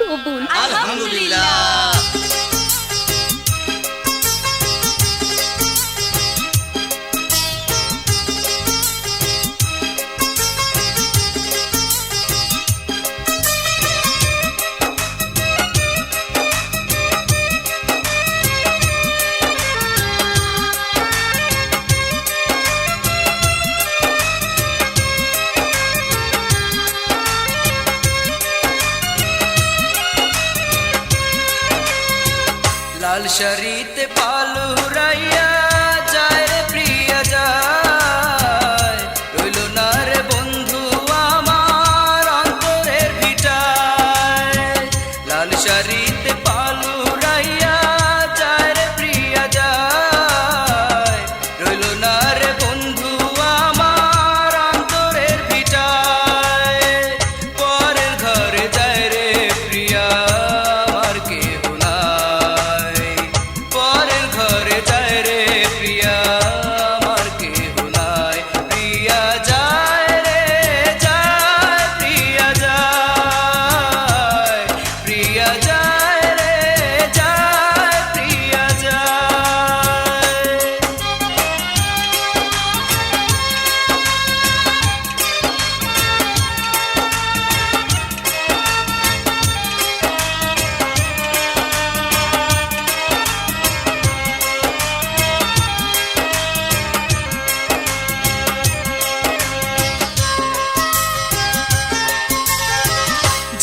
কবুল। আলহামদুলিল্লাহ। শালশারিতে পাল হুরাইয়া যায় রে প্রিয়া যায়। রইল না রে বন্ধু আমার অন্তরের ভিটায় লাল শাড়িতে পাল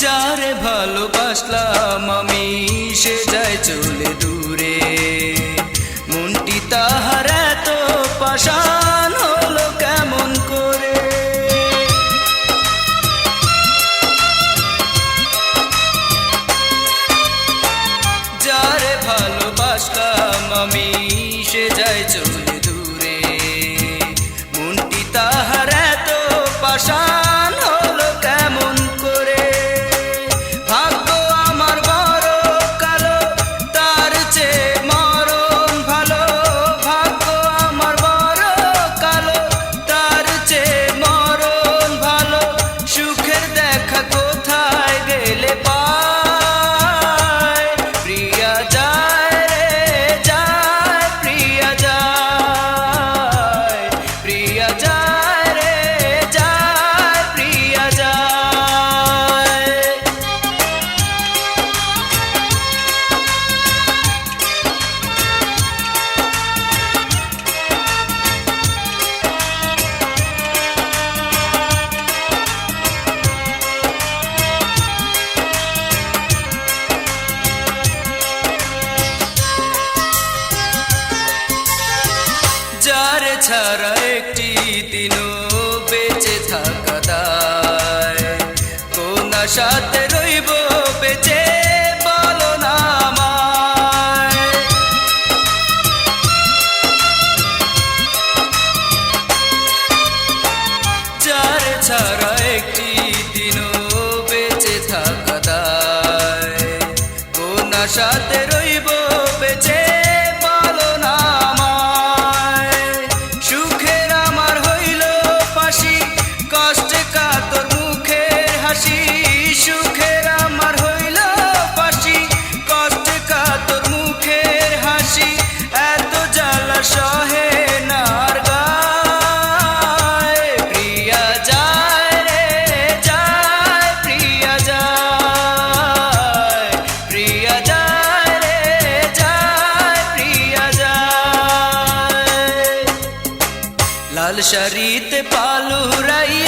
যারে ভালোবাসলাম আমি সে যায় চলে দূরে। মনটি তাহার এত পাশা ছাড়া একটি দিনও শাড়িতে পালুরাই